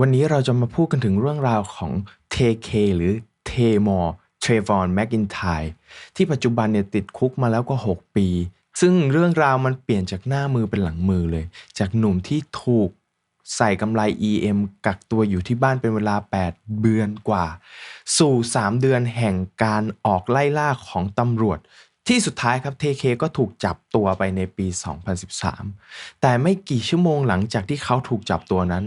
วันนี้เราจะมาพูดกันถึงเรื่องราวของเทเคหรือเทมอร์เทรวอนแมกกินไทที่ปัจจุบันเนี่ยติดคุกมาแล้วก็6ปี ซึ่งเรื่องราวมันเปลี่ยนจากหน้ามือเป็นหลังมือเลย จากหนุ่มที่ถูกใส่กำไร EM กักตัวอยู่ที่บ้านเป็นเวลา 8 เดือนกว่า สู่ 3 เดือนแห่งการออกไล่ล่าของตำรวจ ที่สุดท้ายครับเทเคก็ถูกจับตัวไปในปี 2013 แต่ไม่กี่ชั่วโมงหลังจากที่เขาถูกจับตัวนั้น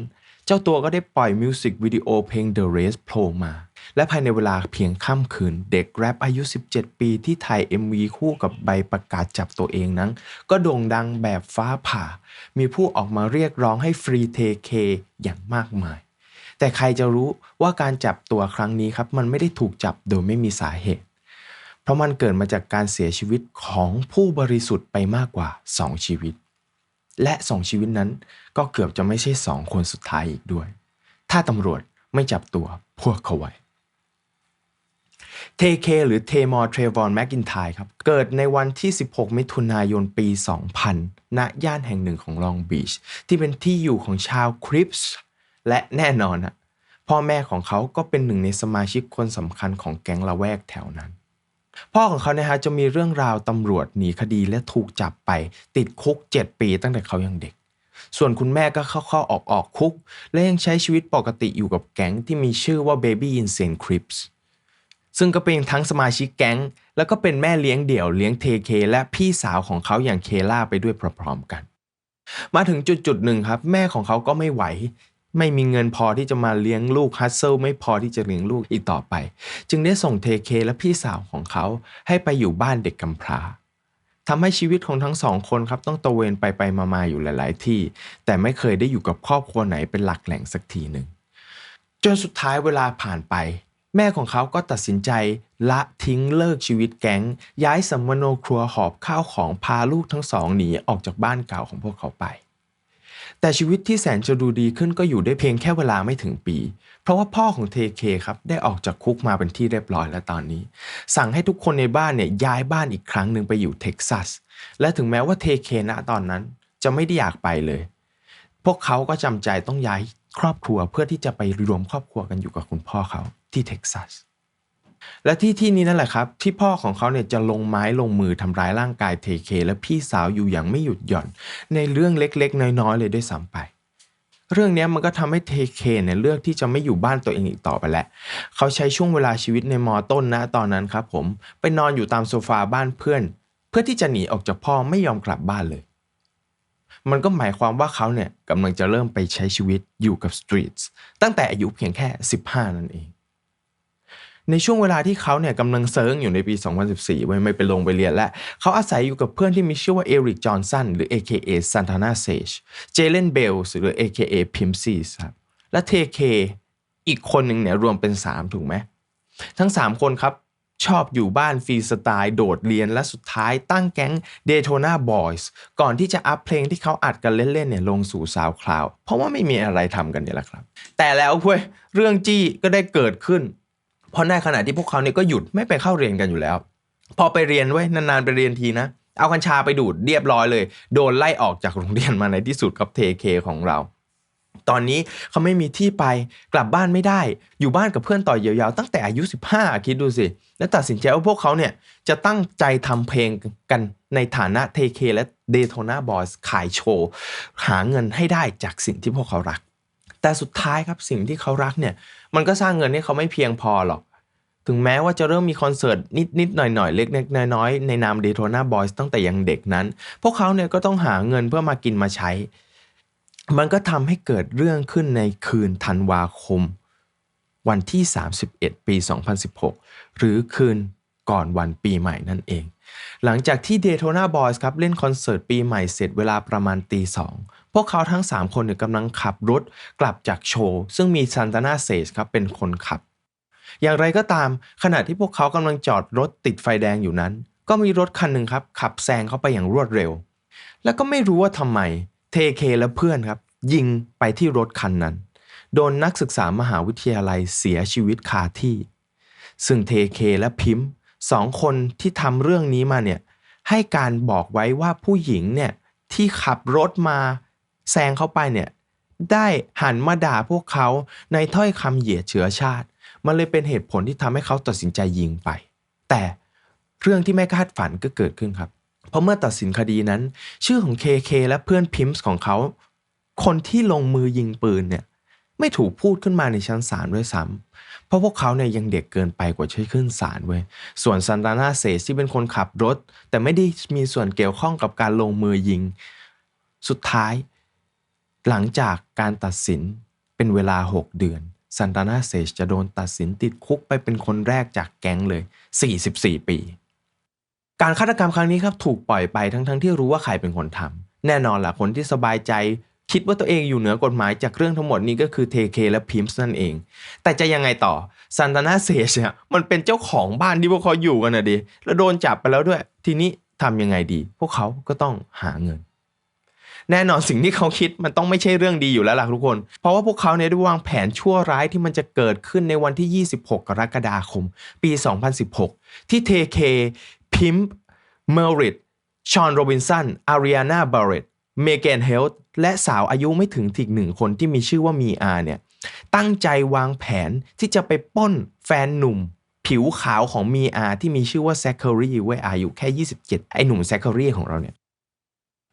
เจ้าตัวก็ได้ปล่อยมิวสิกวิดีโอเพลง The Race โผล่มา และภายในเวลาเพียงค่ำคืน เด็กแรปอายุ 17 ปีที่ถ่าย MV คู่กับใบประกาศจับตัวเองนั้น ก็โด่งดังแบบฟ้าผ่า มีผู้ออกมาเรียกร้องให้ฟรีเทเคอย่างมากมาย แต่ใครจะรู้ว่าการจับตัวครั้งนี้ครับ มันไม่ได้ถูกจับโดยไม่มีสาเหตุ เพราะมันเกิดมาจากการเสียชีวิตของผู้บริสุทธิ์ไปมากกว่า 2 ชีวิต และสองชีวิตนั้นก็เกือบจะไม่ใช่สองคนสุดท้ายอีกด้วย ถ้าตำรวจไม่จับตัวพวกเขาไว้เทเคหรือเทมอร์เทรวอนแมกกินไทครับ เกิดในวันที่ 16 มิถุนายนปี 2000 ณ ย่านแห่งหนึ่งของลองบีช ที่เป็นที่อยู่ของชาวคริปส์และแน่นอนอะพ่อแม่ของเขาก็เป็นหนึ่งในสมาชิกคนสำคัญของแก๊งละแวกแถวนั้น พ่อของเขาเนี่ยฮะจะมีเรื่องราวตำรวจหนีคดีและถูกจับไป ติดคุก 7 ปีตั้งแต่เขายังเด็ก ส่วนคุณแม่ก็เข้าๆออกออกคุก และยังใช้ชีวิตปกติอยู่กับแก๊งที่มีชื่อว่า Baby Insane Crips ซึ่งก็เป็นทั้งสมาชิกแก๊ง แล้วก็เป็นแม่เลี้ยงเดี่ยวเลี้ยงเทเคและพี่สาวของเขาอย่างเคล่าไปด้วยพร้อมๆกัน มาถึงจุดจุดหนึ่งครับ แม่ของเขาก็ไม่ไหว ไม่มีเงินพอที่จะมาเลี้ยงลูกฮัสเซิลไม่พอที่จะเลี้ยงลูกอีกต่อไป จึงได้ส่งเทเคและพี่สาวของเขาให้ไปอยู่บ้านเด็กกำพร้าทำให้ชีวิตของทั้งสองคนครับต้องตะเวนไปไปมาๆอยู่หลาย ๆ ที่ แต่ไม่เคยได้อยู่กับครอบครัวไหนเป็นหลักแหล่งสักทีหนึ่งจนสุดท้ายเวลาผ่านไป แม่ของเขาก็ตัดสินใจละทิ้งเลิกชีวิตแก๊ง ย้ายสัมมโนครัวหอบข้าวของพาลูกทั้งสองหนีออกจากบ้านเก่าของพวกเขาไป แต่ชีวิตที่แสนจะดูดีขึ้นก็อยู่ได้เพียงแค่เวลาไม่ถึงปี เพราะว่าพ่อของเทเคครับได้ออกจากคุกมาเป็นที่เรียบร้อยแล้วตอนนี้ สั่งให้ทุกคนในบ้านเนี่ยย้ายบ้านอีกครั้งหนึ่งไปอยู่เท็กซัส และถึงแม้ว่าเทเคณตอนนั้นจะไม่ได้อยากไปเลย พวกเขาก็จำใจต้องย้ายครอบครัวเพื่อที่จะไปรวมครอบครัวกันอยู่กับคุณพ่อเขาที่เท็กซัส และที่ที่นี้นั่นแหละครับ ที่พ่อของเขาเนี่ยจะลงไม้ลงมือทำร้ายร่างกายเทเค และพี่สาวอยู่อย่างไม่หยุดหย่อน ในเรื่องเล็กๆ น้อยๆ เลยด้วยซ้ำไป เรื่องนี้มันก็ทำให้เทเคเนี่ยเลือกที่จะไม่อยู่บ้านตัวเองอีกต่อไปแล้ว เขาใช้ช่วงเวลาชีวิตในมอต้นนะตอนนั้นครับผมไปนอนอยู่ตามโซฟาบ้านเพื่อน เพื่อที่จะหนีออกจากพ่อไม่ยอมกลับบ้านเลย มันก็หมายความว่าเขาเนี่ยกำลังจะเริ่มไปใช้ชีวิตอยู่กับสตรีทส์ตั้งแต่อายุเพียงแค่ 15 นั่นเอง ในช่วงเวลาที่เขาเนี่ยกำลังเซิร์งอยู่ในปี 2014เว้ยไม่ไปลงไปเรียนแล้วเขาอาศัยอยู่กับเพื่อนที่มีชื่อว่าเอริกจอห์นสันหรือ AKA Santana Sage เจเลนเบลส์หรือ AKA Pim c ครับและเทเคอีกคนหนึ่งเนี่ยรวมเป็น 3 ถูกไหม ทั้ง 3 คนครับ ชอบอยู่บ้านฟรีสไตล์โดดเรียนและสุดท้ายตั้งแก๊ง Daytona Boys ก่อนที่จะอัพเพลงที่เขาอัดกันเล่นๆเนี่ยลงสู่สาวคลาว เพราะว่าไม่มีอะไรทำกันเนี่ยแหละครับ แต่แล้วเว้ยเรื่องจี้ก็ได้เกิดขึ้น เพราะในขณะที่พวกเขาเนี่ยก็หยุดไม่ไปเข้าเรียนกันอยู่แล้ว พอไปเรียนไว้นานๆไปเรียนทีนะ เอากัญชาไปดูดเรียบร้อยเลย โดนไล่ออกจากโรงเรียนมาในที่สุดกับเทเคของเรา ตอนนี้เขาไม่มีที่ไปกลับบ้านไม่ได้ อยู่บ้านกับเพื่อนต่อยาวๆ ตั้งแต่อายุ 15 คิดดูสิ แล้วตัดสินใจว่าพวกเขาเนี่ยจะตั้งใจทำเพลงกันในฐานะเทเคและเดโทนาบอยส์ขายโชว์ หาเงินให้ได้จากสิ่งที่พวกเขารัก แต่สุดท้ายครับสิ่งที่เขารักเนี่ย มันก็สร้างเงินให้เขาไม่เพียงพอหรอก ถึงแม้ว่าจะเริ่มมีคอนเสิร์ตนิดๆหน่อยๆ เล็กๆน้อยๆ ในนามเดโทนาบอยส์ตั้งแต่ยังเด็กนั้น พวกเขาเนี่ยก็ต้องหาเงินเพื่อมากินมาใช้ มันก็ทำให้เกิดเรื่องขึ้นในคืนธันวาคม วันที่ 31 ปี 2016 หรือคืน ก่อนวันปีใหม่นั่นเอง หลังจากที่ Daytona Boys ครับเล่นคอนเสิร์ตปีใหม่เสร็จเวลาประมาณตีสองพวกเขาทั้ง 3 คนเนี่ยกำลังขับรถกลับจากโชว์ ซึ่งมีซันตานาเซสครับเป็นคนขับ อย่างไรก็ตามขณะที่พวกเขากำลังจอดรถติดไฟแดงอยู่นั้น ก็มีรถคันหนึ่งครับขับแซงเข้าไปอย่างรวดเร็ว แล้วก็ไม่รู้ว่าทำไมเทเคและเพื่อนครับยิงไปที่รถคันนั้น โดนนักศึกษามหาวิทยาลัยเสียชีวิตคาที่ ซึ่งเทเคและพิมพ์ สองคนที่ทำเรื่องนี้มาเนี่ยให้การบอกไว้ว่าผู้หญิงเนี่ยที่ขับรถมาแซงเข้าไปเนี่ยได้หันมาด่าพวกเขาในถ้อยคำเหยียดเชื้อชาติ มันเลยเป็นเหตุผลที่ทำให้เขาตัดสินใจยิงไป แต่เรื่องที่ไม่คาดฝันก็เกิดขึ้นครับ เพราะเมื่อตัดสินคดีนั้น ชื่อของเคเคและเพื่อนพิมส์ของเขา คนที่ลงมือยิงปืนเนี่ยไม่ถูกพูดขึ้นมาในชั้นศาลด้วยซ้ำ เพราะพวกเขาเนี่ยยังเด็กเกินไปกว่าจะขึ้นศาลเว้ย ส่วนซันตานาเซสที่เป็นคนขับรถ แต่ไม่ได้มีส่วนเกี่ยวข้องกับการลงมือยิง สุดท้าย หลังจากการตัดสินเป็นเวลา 6 เดือนซันตานาเซสจะโดนตัดสินติดคุกไปเป็นคนแรกจากแก๊งเลย 44 ปี การฆาตกรรมครั้งนี้ครับถูกปล่อยไปทั้งๆทที่รู้ว่าใครเป็นคนทำแน่นอนแหละคนที่สบายใจ คิดว่าตัวเองอยู่เหนือกฎหมายจากเรื่องทั้งหมดนี้ก็คือเทเคและพิมส์นั่นเอง แต่จะยังไงต่อซันตานาเซชเนี่ยมันเป็นเจ้าของบ้านที่พวกเขาอยู่กันนะดิแล้วโดนจับไปแล้วด้วย ทีนี้ทำยังไงดี พวกเขาก็ต้องหาเงิน แน่นอนสิ่งที่เขาคิดมันต้องไม่ใช่เรื่องดีอยู่แล้วล่ะทุกคน เพราะว่าพวกเขาเนี่ยได้วางแผนชั่วร้ายที่มันจะเกิดขึ้นในวันที่ 26 กรกฎาคม ปี 2016 ที่เทเคพิมพ์เมอริตชอนโรบินสันอาริอานาบาร์เรต เมแกนเฮลท์และสาวอายุไม่ถึงถึงหนึ่งคนที่มีชื่อว่ามีอาเนี่ยตั้งใจวางแผนที่จะไปป้นแฟนหนุ่ม ผิวขาวของมีอาที่มีชื่อว่าแซคเคอรีไว้ยอายุแค่ 27 ไอหนุ่มแซคเคอรี่ของเราเนี่ย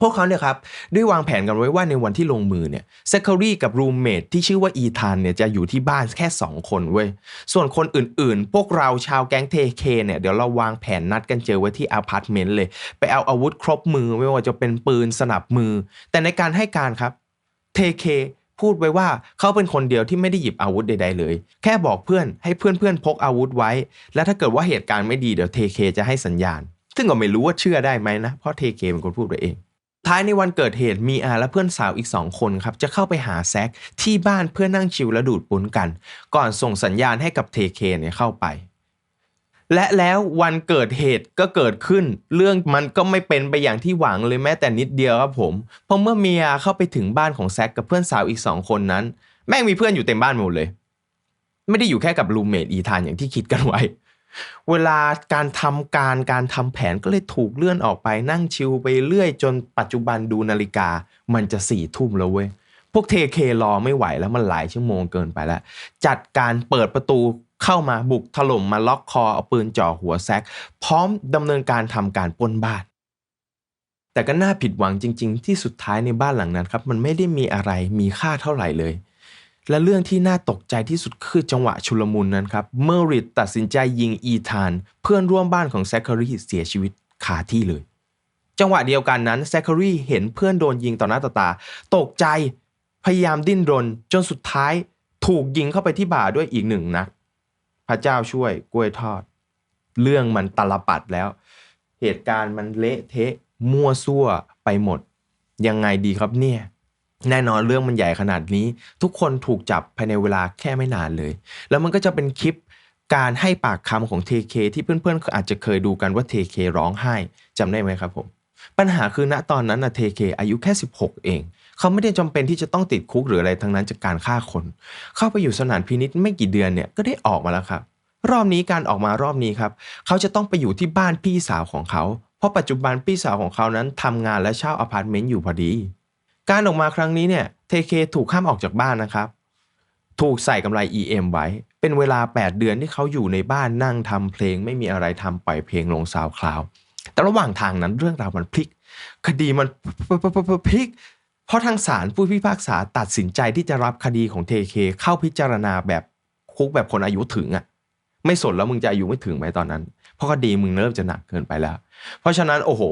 พวกเขาเนี่ยครับได้วางแผนกันไว้ว่าในวันที่ลงมือเนี่ยแซคเคอรีกับรูมเมทที่ชื่อว่าอีธานเนี่ยจะอยู่ที่บ้านแค่ 2 คนเว้ยส่วนคนอื่นๆ พวกเราชาวแก๊งเทเคเนี่ยเดี๋ยวเราวางแผนนัดกันเจอไว้ที่อพาร์ตเมนต์เลย ไปเอาอาวุธครบมือไม่ว่าจะเป็นปืนสนับมือ แต่ในการให้การครับเทเคพูดไว้ว่าเขาเป็นคนเดียวที่ไม่ได้หยิบอาวุธใดๆเลย แค่บอกเพื่อนให้เพื่อนๆพกอาวุธไว้ และถ้าเกิดว่าเหตุการณ์ไม่ดีเดี๋ยวเทเคจะให้สัญญาณ ซึ่งก็ไม่รู้ว่าเชื่อได้ไหมนะเพราะเทเคเป็นคนพูดไปเอง ท้ายในวันเกิดเหตุมีอาและเพื่อนสาวอีก 2 คนครับจะเข้าไปหาแซกที่บ้านเพื่อนั่งชิลและดูดปุ้นกัน ก่อนส่งสัญญาณให้กับเทเคเนี่ยเข้าไป และแล้ววันเกิดเหตุก็เกิดขึ้น เรื่องมันก็ไม่เป็นไปอย่างที่หวังเลยแม้แต่นิดเดียวครับผมเพราะเมื่อเมียเข้าไปถึงบ้านของแซกกับเพื่อนสาวอีก 2 คนนั้น แม่งมีเพื่อนอยู่เต็มบ้านหมดเลย ไม่ได้อยู่แค่กับรูเมทอีธานอย่างที่คิดกันไว้ เวลาการทำการการทำแผนก็เลยถูกเลื่อนออกไปนั่งชิลไปเรื่อย จนปัจจุบันดูนาฬิกามันจะสี่ทุ่มแล้วเว้ยพวกเทเครอไม่ไหวแล้วมันหลายชั่วโมงเกินไปแล้ว จัดการเปิดประตูเข้ามาบุกถล่มมาล็อกคอเอาปืนจ่อหัวแซกพร้อมดำเนินการทำการปล้นบ้าน แต่ก็น่าผิดหวังจริง ๆ ที่สุดท้ายในบ้านหลังนั้นครับ มันไม่ได้มีอะไรมีค่าเท่าไหร่เลย และเรื่องที่น่าตกใจที่สุดคือจังหวะชุลมุนนั้นครับ เมอริดตัดสินใจยิงอีธาน เพื่อนร่วมบ้านของแซคคารีเสียชีวิตคาที่เลย จังหวะเดียวกันนั้นแซคคารีเห็นเพื่อนโดนยิงต่อหน้าต่อตา ตกใจพยายามดิ้นรน จนสุดท้ายถูกยิงเข้าไปที่บ่าด้วยอีกหนึ่งนัดพระเจ้าช่วยกล้วยทอด เรื่องมันตลปัดแล้ว เหตุการณ์มันเละเทะมั่วซั่วไปหมด ยังไงดีครับเนี่ย แน่นอนเรื่องมันใหญ่ขนาดนี้ ทุกคนถูกจับภายในเวลาแค่ไม่นานเลย แล้วมันก็จะเป็นคลิปการให้ปากคำของเทเคที่เพื่อนๆอาจจะเคยดูกันว่าเทเคร้องไห้จำได้ไหมครับผมปัญหาคือณตอนนั้นนะเทเคอายุแค่ 16 เอง เขาไม่ได้จำเป็นที่จะต้องติดคุกหรืออะไรทั้งนั้นจากการฆ่าคน เข้าไปอยู่สถานพินิษไม่กี่เดือนเนี่ยก็ได้ออกมาแล้วครับ รอบนี้การออกมารอบนี้ครับ เขาจะต้องไปอยู่ที่บ้านพี่สาวของเขา เพราะปัจจุบันพี่สาวของเขานั้นทำงานและเช่าอพาร์ตเมนต์อยู่พอดี การออกมาครั้งนี้เนี่ยเทเคถูกห้ามออกจากบ้านนะครับ ถูกใส่กำไร EM ไว้ เป็นเวลา 8 เดือนที่เขาอยู่ในบ้านนั่งทำเพลง ไม่มีอะไรทำปล่อยเพลงลงซาวคลาวแต่ระหว่างทางนั้นเรื่องราวมันพลิก คดีมันพลิก เพราะทางศาลผู้พิพากษาตัดสินใจที่จะรับคดีของเทเคเข้าพิจารณาแบบคุกแบบคนอายุถึงอะ่ะไม่สนแล้วมึงจะอายุไม่ถึงไหมตอนนั้น เพราะคดีมึงเริ่มจะหนักเกินไปแล้ว เพราะฉะนั้นโอ้โห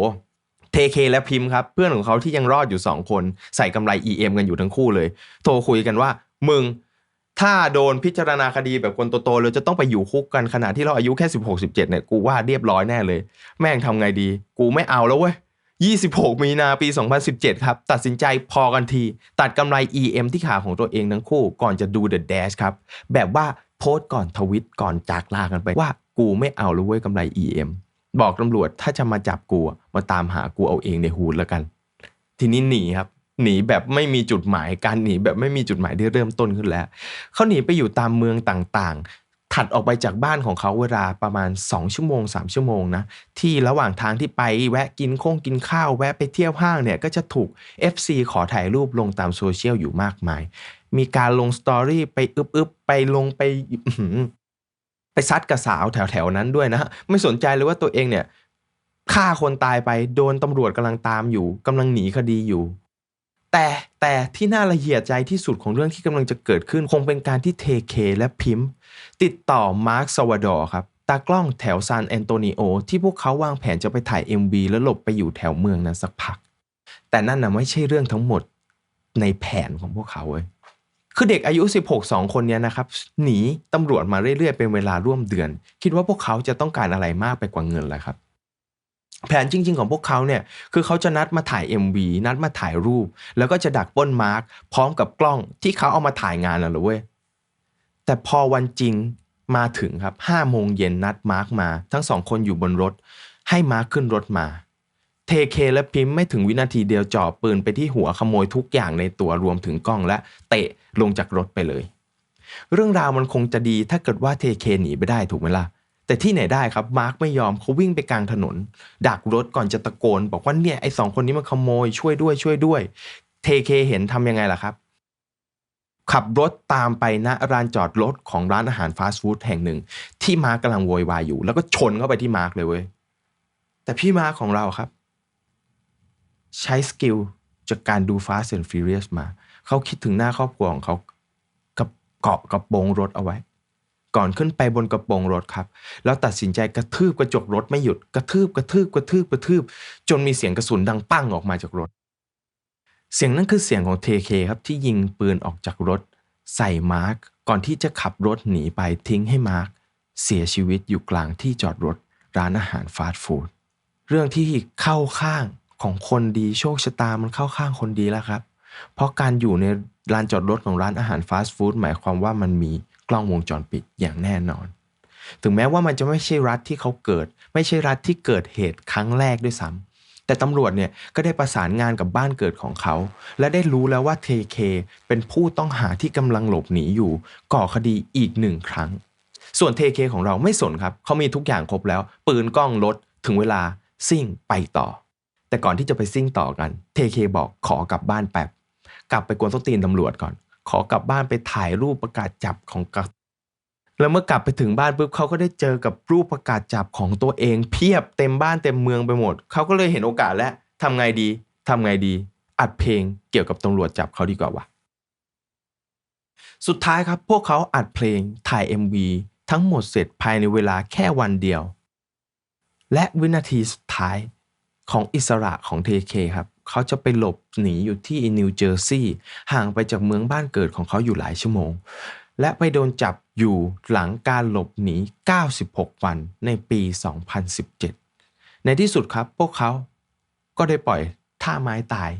เทเคและพิมพ์ครับเพื่อนของเขาที่ยังรอดอยู่ 2 คน ใส่กำไร EM กันอยู่ทั้งคู่เลย โทรคุยกันว่ามึงถ้าโดนพิจารณาคดีแบบคนโตๆเลยจะต้องไปอยู่คุกกันขณะที่เราอายุแค่16 17เนี่ยกูว่าเรียบร้อยแน่เลย แม่งทำไงดี กูไม่เอาแล้วเว้ย26มีนาปี2017ครับ ตัดสินใจพอกันที ตัดกำไร EM ที่ขาของตัวเองทั้งคู่ ก่อนจะดู The Dash ครับ แบบว่าโพสต์ก่อนทวิตก่อนจากลากันไปว่ากูไม่เอาแล้วเว้ยกำไร EM บอกตำรวจถ้าจะมาจับกูมาตามหากูเอาเองในฮูดแล้วกัน ทีนี้หนีครับ หนีแบบไม่มีจุดหมายการหนีแบบไม่มีจุดหมายที่เริ่มต้นขึ้นแล้วเขาหนีไปอยู่ตามเมืองต่างๆ ถัดออกไปจากบ้านของเขาเวลาประมาณ 2 ชั่วโมง 3 ชั่วโมงนะที่ระหว่างทางที่ไปแวะกินข้งกินข้าวแวะไปเที่ยวห้างเนี่ยก็จะถูก FC ขอถ่ายรูปลงตามโซเชียลอยู่มากมายมีการลงสตอรี่ไปอึบๆไปลงไป ไปซัดกับสาวแถวๆนั้นด้วยนะไม่สนใจเลยว่าตัวเองเนี่ยฆ่าคนตายไปโดนตำรวจกำลังตามอยู่กำลังหนีคดีอยู่ แต่แต่ที่น่าละเอียดใจที่สุดของเรื่องที่กำลังจะเกิดขึ้น คงเป็นการที่เทเคและพิมพ์ ติดต่อมาร์คซาวดอร์ครับตากล้องแถวซานแอนโตนิโอที่พวกเขาวางแผนจะไปถ่าย MV แล้วหลบไปอยู่แถวเมืองนั้นสักพัก แต่นั่นน่ะไม่ใช่เรื่องทั้งหมดในแผนของพวกเขาเว้ย คือเด็กอายุ 16 2 คนนี้นะครับหนีตำรวจมาเรื่อยๆ เป็นเวลาร่วมเดือน คิดว่าพวกเขาจะต้องการอะไรมากไปกว่าเงินเลยครับ แผนจริง ๆ ของพวกเขาเนี่ยคือเขาจะนัดมาถ่าย MV นัดมาถ่ายรูป แล้วก็จะดักป้นมาร์คพร้อมกับกล้องที่เขาเอามาถ่ายงานน่ะเหรอเว้ยแต่พอวันจริงมาถึงครับ5โมงเย็นนัดมาร์คมา ทั้งสองคนอยู่บนรถ ให้มาร์คขึ้นรถมา เทเคและพิมพ์ไม่ถึงวินาทีเดียวจ่อปืนไปที่หัวขโมยทุกอย่างในตัวรวมถึงกล้องและเตะลงจากรถไปเลย เรื่องราวมันคงจะดีถ้าเกิดว่าเทเคหนีไปได้ถูกไหมล่ะแต่ที่ไหนได้ครับมาร์คไม่ยอมเขาวิ่งไปกลางถนน ดักรถก่อนจะตะโกน บอกว่าเนี่ยไอ้สองคนนี้มันขโมยช่วยด้วยช่วยด้วย เทเคเห็นทำยังไงล่ะครับ ขับรถตามไปณร้านจอดรถของร้านอาหารฟาสต์ฟู้ดแห่งหนึ่ง ที่มาร์กกำลังโวยวายอยู่ แล้วก็ชนเข้าไปที่มาร์กเลยเว้ยแต่พี่มาร์คของเราครับ ใช้สกิลจากการดู Fast and Furious มา เขาคิดถึงหน้าครอบครัวของเขากับเกาะกระโปรงรถเอาไว้ ก่อนขึ้นไปบนกระโปรงรถครับ แล้วตัดสินใจกระทืบกระจกรถไม่หยุดกระทืบกระทืบกระทืบกระทืบ จนมีเสียงกระสุนดังปั้งออกมาจากรถ เสียงนั้นคือเสียงของเทเคครับที่ยิงปืนออกจากรถ ใส่มาร์กก่อนที่จะขับรถหนีไปทิ้งให้มาร์กเสียชีวิตอยู่กลางที่จอดรถร้านอาหารฟาสต์ฟู้ดเรื่องที่เข้าข้าง ของคนดีโชคชะตามันเข้าข้างคนดีแล้วครับ เพราะการอยู่ในลานจอดรถของร้านอาหารฟาสต์ฟู้ดหมายความว่ามันมีกล้องวงจรปิดอย่างแน่นอน ถึงแม้ว่ามันจะไม่ใช่รัฐที่เขาเกิด ไม่ใช่รัฐที่เกิดเหตุครั้งแรกด้วยซ้ำแต่ตำรวจเนี่ยก็ได้ประสานงานกับบ้านเกิดของเขา และได้รู้แล้วว่าเทเคเป็นผู้ต้องหาที่กำลังหลบหนีอยู่ ก่อคดีอีกหนึ่งครั้ง ส่วนเทเคของเราไม่สนครับเขามีทุกอย่างครบแล้ว ปืนกล้องรถถึงเวลาซิ่งไปต่อ แต่ก่อนที่จะไปซิ่งต่อกันเทเคบอกขอกลับบ้านแป๊บกลับไปกวนส้นตีนตำรวจก่อน ขอกลับบ้านไปถ่ายรูปประกาศจับของกัแล้วเมื่อกลับไปถึงบ้านปุ๊บเขาก็ได้เจอกับรูปประกาศจับของตัวเอง เพียบเต็มบ้านเต็มเมืองไปหมด เขาก็เลยเห็นโอกาสแล้วทำไงดีทำไงดี อัดเพลงเกี่ยวกับตำรวจจับเขาดีกว่าวะสุดท้ายครับพวกเขาอัดเพลงถ่าย MV ทั้งหมดเสร็จภายในเวลาแค่วันเดียว และวินาทีสุดท้าย ของอิสระของเทเคครับ เขาจะไปหลบหนีอยู่ที่นิวเจอร์ซีย์ห่างไปจากเมืองบ้านเกิดของเขาอยู่หลายชั่วโมง และไปโดนจับอยู่หลังการหลบหนี 96 วันในปี 2017 ในที่สุดครับพวกเขาก็ได้ปล่อยท่าไม้ตาย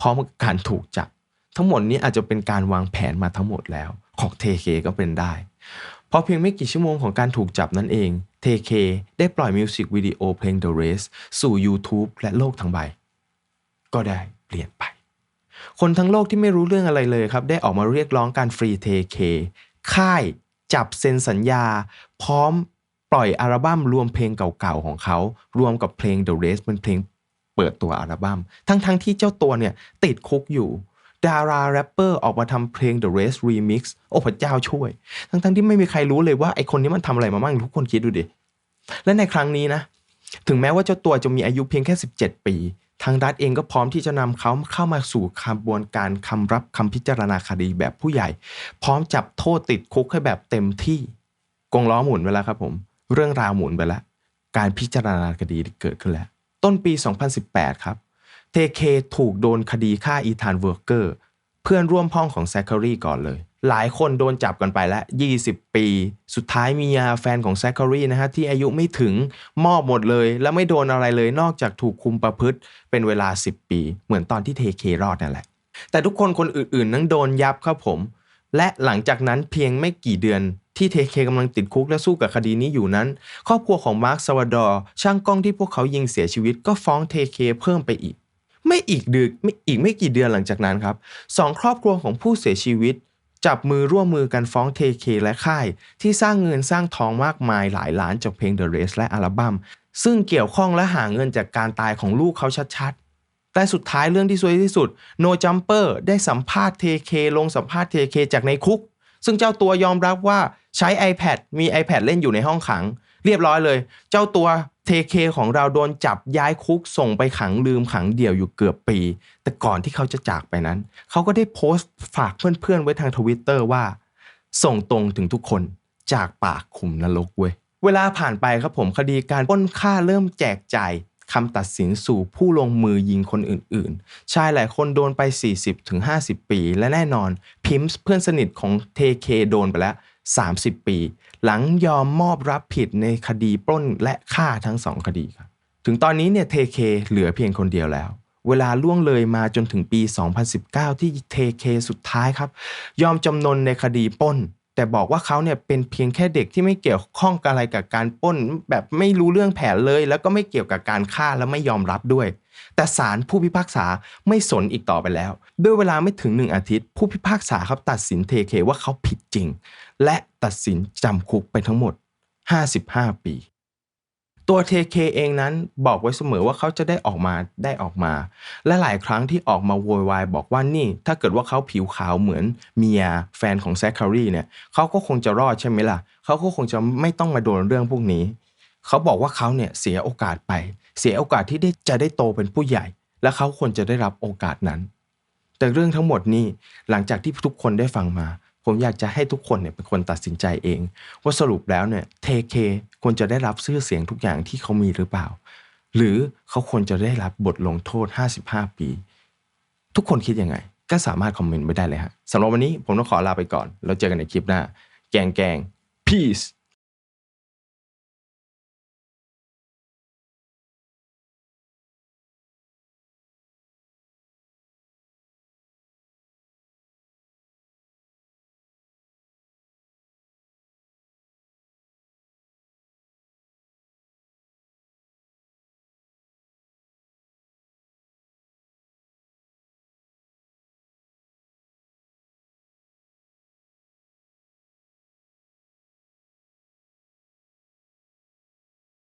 พร้อมกับการถูกจับ ทั้งหมดนี้อาจจะเป็นการวางแผนมาทั้งหมดแล้ว ของเทเคก็เป็นได้ พอเพียงไม่กี่ชั่วโมงของการถูกจับนั่นเองเทเคได้ปล่อยมิวสิกวิดีโอเพลง The Race สู่ YouTube และโลกทั้งใบ ก็ได้เปลี่ยนไป คนทั้งโลกที่ไม่รู้เรื่องอะไรเลยครับ ได้ออกมาเรียกร้องการฟรีเทเคค่ายจับเซ็นสัญญา พร้อมปล่อยอัลบั้มรวมเพลงเก่าๆของเขา รวมกับเพลง The Race เป็นเพลงเปิดตัวอัลบัม้มทั้งๆทที่เจ้าตัวเนี่ยติดคุกอยู่ ดาราแรปเปอร์ออกมาทำเพลง The Race Remix โอ้พระเจ้าช่วย ทั้งๆที่ไม่มีใครรู้เลยว่าไอคนนี้มันทำอะไรมาบ้างทุกคนคิดดูดิ และในครั้งนี้นะ ถึงแม้ว่าเจ้าตัวจะมีอายุเพียงแค่ 17 ปี ทางรัฐเองก็พร้อมที่จะนำเขาเข้ามาสู่กระบวนการคำรับคำพิจารณาคดีแบบผู้ใหญ่ พร้อมจับโทษติดคุกให้แบบเต็มที่กงล้อหมุนไปแล้วครับผม เรื่องราวหมุนไปแล้ว การพิจารณาคดีเกิดขึ้นแล้ว ต้นปี 2018 ครับ เทเคถูกโดนคดีฆ่าอีธานเวอร์เกอร์ เพื่อนร่วมห้องของแซคเคอรีก่อนเลย หลายคนโดนจับกันไปแล้ว 20 ปี สุดท้ายมียาแฟนของแซคเคอรีนะฮะที่อายุไม่ถึงมอบหมดเลย แล้วไม่โดนอะไรเลยนอกจากถูกคุมประพฤติเป็นเวลา 10 ปี เหมือนตอนที่เทเครอดนั่นแหละ แต่ทุกคนคนอื่นๆนั้นโดนยับครับผม และหลังจากนั้นเพียงไม่กี่เดือนที่เทเคกำลังติดคุกและสู้กับคดีนี้อยู่นั้น ครอบครัวของมาร์คซาวดอร์ช่างกล้องที่พวกเขายิงเสียชีวิตก็ฟ้องเทเคเพิ่มไปอีก ไม่อีกเดือนไม่อีกไม่กี่เดือนหลังจากนั้นครับสองครอบครัวของผู้เสียชีวิต จับมือร่วมมือกันฟ้องเทเคและค่าย ที่สร้างเงินสร้างทองมากมายหลายล้านจากเพลง The Race และอัลบั้มซึ่งเกี่ยวข้องและหาเงินจากการตายของลูกเขาชัดๆ แต่สุดท้ายเรื่องที่ซวยที่สุด No Jumper ได้สัมภาษณ์เทเคลงสัมภาษณ์เทเคจากในคุก ซึ่งเจ้าตัวยอมรับว่าใช้ iPad มี iPad เล่นอยู่ในห้องขัง เรียบร้อยเลย เจ้าตัวเทเคของเราโดนจับย้ายคุกส่งไปขังลืมขังเดี่ยวอยู่เกือบปี แต่ก่อนที่เขาจะจากไปนั้น เขาก็ได้โพสต์ฝากเพื่อนๆไว้ทางทวิตเตอร์ว่า ส่งตรงถึงทุกคนจากปากขุมนรกเว้ยเวลาผ่านไปครับผมคดีการป้นฆ่าเริ่มแจกจ่ายคำตัดสินสู่ผู้ลงมือยิงคนอื่นๆ ชายหลายคนโดนไป 40-50 ปี และแน่นอนพิมส์เพื่อนสนิทของเทเคโดนไปแล้ว 30 ปี หลังยอมมอบรับผิดในคดีปล้นและฆ่าทั้งสองคดีครับถึงตอนนี้เนี่ยเทเคเหลือเพียงคนเดียวแล้ว เวลาล่วงเลยมาจนถึงปี 2019 ที่เทเคสุดท้ายครับ ยอมจำนนในคดีปล้น แต่บอกว่าเขาเนี่ยเป็นเพียงแค่เด็กที่ไม่เกี่ยวข้องกับอะไรกับการปล้น แบบไม่รู้เรื่องแผนเลย แล้วก็ไม่เกี่ยวกับการฆ่าและไม่ยอมรับด้วย แต่ศาลผู้พิพากษาไม่สนอีกต่อไปแล้ว ด้วยเวลาไม่ถึงหนึ่งอาทิตย์ ผู้พิพากษาครับตัดสินเทเคว่าเขาผิดจริง และตัดสินจำคุกไปทั้งหมด 55 ปี ตัวเทเคเองนั้นบอกไว้เสมอว่าเขาจะได้ออกมาได้ออกมา และหลายครั้งที่ออกมาโวยวายบอกว่านี่ ถ้าเกิดว่าเขาผิวขาวเหมือนเมียแฟนของแซคคารีเนี่ยเขาก็คงจะรอดใช่ไหมล่ะ เขาก็คงจะไม่ต้องมาโดนเรื่องพวกนี้ เขาบอกว่าเขาเนี่ยเสียโอกาสไป เสียโอกาสที่ได้จะได้โตเป็นผู้ใหญ่ และเขาควรจะได้รับโอกาสนั้นแต่เรื่องทั้งหมดนี้หลังจากที่ทุกคนได้ฟังมา ผมอยากจะให้ทุกคนเนี่ยเป็นคนตัดสินใจเอง ว่าสรุปแล้วเนี่ยเทเคควรจะได้รับชื่อเสียงทุกอย่างที่เขามีหรือเปล่า หรือเขาควรจะได้รับบทลงโทษ 55 ปี ทุกคนคิดยังไง ก็สามารถคอมเมนต์ไว้ได้เลยฮะสำหรับวันนี้ผมต้องขอลาไปก่อน แล้วเจอกันในคลิปหน้า แกงแกง peace